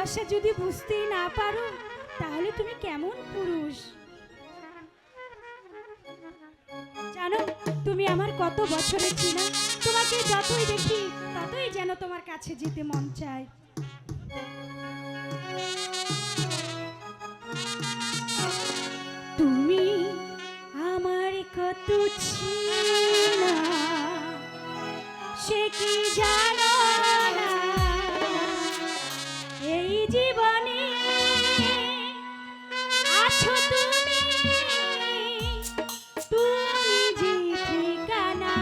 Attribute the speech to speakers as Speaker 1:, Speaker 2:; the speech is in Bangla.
Speaker 1: ভালোবাসা যদি বুঝতেই না পারো, তাহলে তুমি কেমন পুরুষ? জানো, তুমি আমার কত বছরের চিনা তোমাকে যতই দেখি, ততই যেন তোমার কাছে যেতে মন চায়। তুমি আমার কত চিনা এই জীবনে আছো তুমি। তুমি যে ঠিকানা